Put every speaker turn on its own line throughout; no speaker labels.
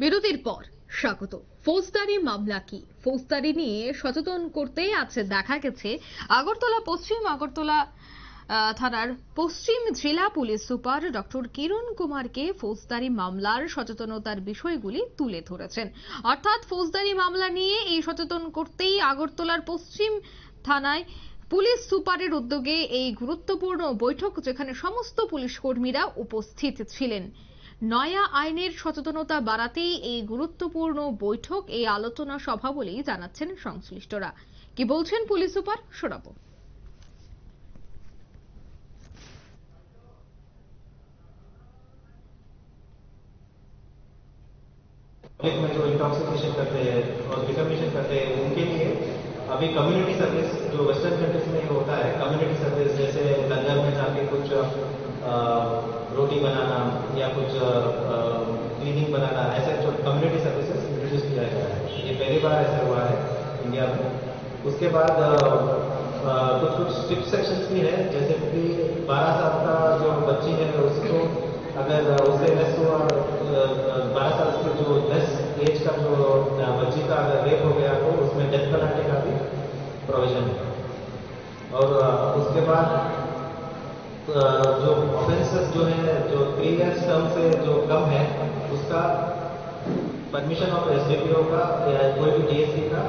বিরতির পর, স্বাগত। ফৌজদারি মামলা কি? ফৌজদারি নিয়ে সচেতন করতে আছে, দেখা গেছে, আগরতলা, পশ্চিম আগরতলা থানার পশ্চিম জেলা পুলিশ সুপার ডক্টর কিরণ কুমারকে ফৌজদারি মামলার সচেতনতার বিষয়গুলি তুলে ধরেছেন। অর্থাৎ ফৌজদারি মামলা নিয়ে এই সচেতন করতেই আগরতলার পশ্চিম থানায় পুলিশ সুপারের উদ্যোগে এই গুরুত্বপূর্ণ বৈঠক, যেখানে সমস্ত পুলিশ কর্মীরা উপস্থিত ছিলেন। নয়া আইনের সচেতনতা বাড়াতেই এই গুরুত্বপূর্ণ বৈঠক এই আলোচনা সভা বলেই জানাচ্ছেন সংশ্লিষ্টরা কি বলছেন পুলিশ সুপার শোনাবো
पब्लिक में जो इंटॉक्सिकेशन करते हैं और डिकमिशन करते हैं उनके लिए अभी कम्युनिटी सर्विस जो वेस्टर्न कंट्रीज़ में होता है कम्युनिटी सर्विस जैसे लंगर में जाके कुछ रोटी बनाना या कुछ क्लीनिंग बनाना, ऐसे जो कम्युनिटी सर्विसेज़ इंट्रोड्यूस किया गया है। ये पहली बार ऐसा हुआ है इंडिया में। उसके बाद कुछ कुछ स्ट्रिक्ट सेक्शंस भी है, जैसे कि 12 साल का जो बच्ची है, उसको अगर उससे लेस हुआ बारह साल से जो लेस एज का जो बच्ची का अगर रेप हो गया तो उसमें डेथ पेनल्टी का प्रोविज़न है और उसके बाद जो ऑफेंसेस जो है, जो थ्री टर्म से जो कम है, उसका permission of S D P O का या कोई भी डीएससी का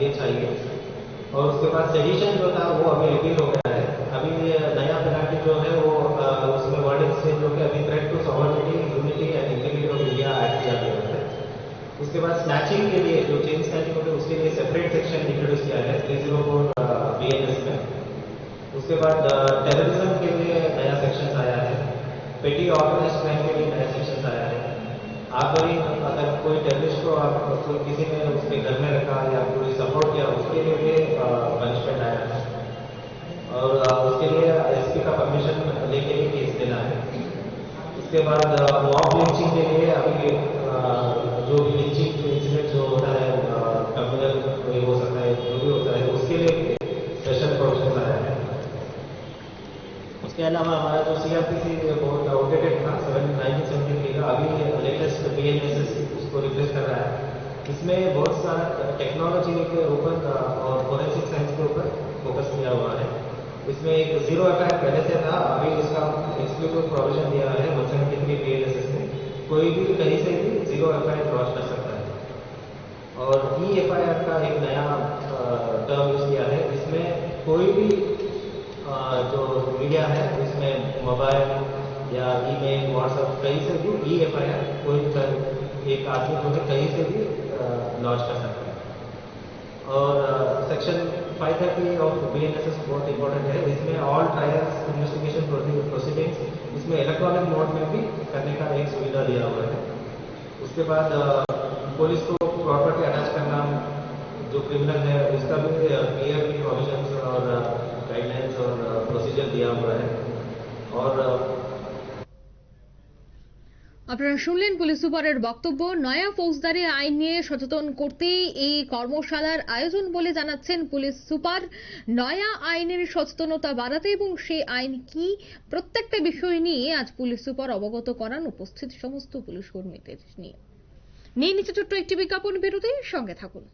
ये चाहिए। और उसके बाद सेडिशन जो था, वो अभी रिपील हो गया है। अभी ये नया पेनाल्टी जो है वो अ, उसमें वर्डिंग से जो कि अभी threat to sovereignty unity and integrity of India add किया गया है उसके बाद स्नैचिंग के लिए जो चेन स्नैचिंग होते हैं उसके लिए सेपरेट सेक्शन इंट्रोड्यूस किया है थ्री ज़ीरो फोर बी में उसके बाद टेररिज्म के लिए नया सेक्शन आया है। पेटी ऑर्गेनाइज क्राइम के लिए नया सेक्शन आया है। आप अभी अगर कोई टेररिस्ट को आप कोई किसी ने उसके घर में रखा या कोई सपोर्ट किया, उसके लिए भी पनिशमेंट आया है। और उसके लिए एसपी का परमिशन लेके ही केस देना है। उसके बाद मॉब लिंचिंग के लिए अभी जो भी लिंचिंग इंसिडेंट जो होता है कम्युनल कोई हो सकता है जो भी होता है उसके लिए स्पेशल प्रोविज़न आया है उसके अलावा हमारा जो सीआरपीसी बहुत आउटडेटेड था सेवन नाइनटीन सेवेंटी थ्री का अभी latest B N S S उसको रिप्लेस कर रहा है। इसमें बहुत सारा टेक्नोलॉजी के ऊपर और फोरेंसिक साइंस के ऊपर फोकस किया हुआ है। इसमें एक ज़ीरो एफआईआर पहले से था, अभी उसका एक्सक्लूसिव प्रोविज़न दिया है one seventy three B N S S में, कोई भी कहीं से भी ज़ीरो एफ़ आई लॉन्च कर सकता है। और ई एफ़ आई आर का एक नया टर्म यूज़ किया है इसमें कोई भी मीडिया है उसमें मोबाइल या ई मेल व्हाट्सएप कहीं से भी ई एफ़ आई आर, कोई भी एक आदमी है कहीं से भी लॉन्च कर सकता है। और सेक्शन 530 ऑफ़ बीएनएसएस बहुत इंपॉर्टेंट है। इसमें ऑल ट्रायल्स इन्वेस्टिगेशन प्रोसीडिंग्स इसमें इलेक्ट्रॉनिक मोड में भी करने का एक सुविधा दिया हुआ है। उसके बाद पुलिस को प्रॉपर्टी अटैच करना, जो क्रिमिनल है, उसका भी क्लियर प्रोविज़न और गाइडलाइंस
আপনারা শুনলেন পুলিশ সুপারের বক্তব্য। নয়া ফৌজদারি আইন নিয়ে সচেতন করতেই এই কর্মশালার আয়োজন বলে জানাচ্ছেন পুলিশ সুপার। নয়া আইনের সচেতনতা বাড়াতে এবং সেই আইন কি প্রত্যেকটা বিষয় নিয়ে আজ পুলিশ সুপার অবগত করান উপস্থিত সমস্ত পুলিশ কর্মীদের নিয়ে। নিয়ে নিচে ছোট্ট একটি বিজ্ঞাপন বিরতির সঙ্গে থাকুন।